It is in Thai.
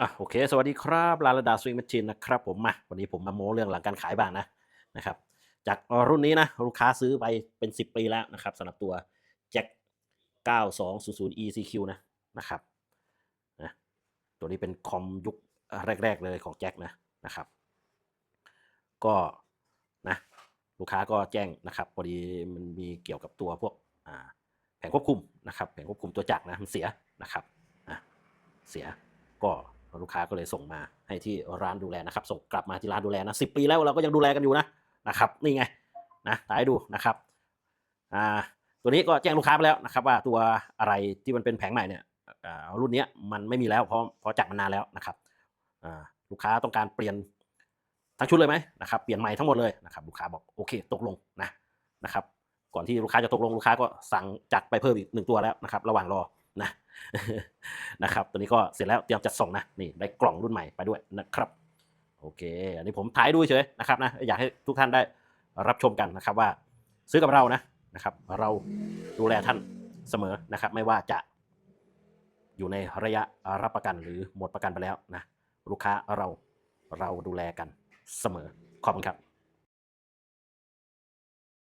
อะโอเค สวัสดีครับลาลาดาสวิงแมชชีนนะครับผมมาวันนี้ผมมาโม้เรื่องหลังการขายบ้างนะนะครับจากรุ่นนี้นะลูกค้าซื้อไปเป็น 10 ปีแล้วนะครับสำหรับตัวแจ็ค9200 ECQ นะนะครับนะตัวนี้เป็นคอมยุคแรก ๆ เลยของแจ็คนะนะครับก็นะลูกค้าก็แจ้งนะครับพอดีมันมีเกี่ยวกับตัวพวกอ่าแผงควบคุมนะครับแผงควบคุมตัวจักรนะมันเสียนะครับอะเสียก็ ลูกค้าก็เลยส่งมาให้ที่ร้านดูแลนะครับ ส่งกลับมาที่ร้านดูแลนะสิปีแล้วเราก็ยังดูแลกันอยู่นะนะครับนี่ไงนะถ่ายให้ดูนะครับอ่าตัวนี้ก็แจ้งลูกค้าไปแล้วนะครับ ว่าตัวอะไรที่มันเป็นแผงใหม่เนี่ยอ่ารุ่นนี้มันไม่มีแล้วเพราะเพราะจักมันนานแล้วนะครับอ่าลูกค้าต้องการเปลี่ยนทั้งชุดเลยไหมนะครับเปลี่ยนใหม่ทั้งหมดเลยนะครับลูกค้าบอกโอเคตกลงนะนะครับก่อนที่ลูกค้าจะตกลงลูกค้าก็สั่งจัดไปเพิ่มอีกหนึ่งตัวแล้วนะครับระหว่างรอ นะนะครับตัวนี้ก็เสร็จแล้วเตรียมจัดส่งนะนี่ได้กล่องรุ่นใหม่ไปด้วยนะครับโอเค อันนี้ผมถ่ายดูเฉยนะครับนะอยากให้ทุกท่านได้รับชมกันนะครับว่าซื้อกับเรานะนะครับ เราดูแลท่านเสมอนะครับ ไม่ว่าจะอยู่ในระยะรับประกันหรือหมดประกันไปแล้วนะลูกค้าเราเราดูแลกันเสมอขอบคุณครับ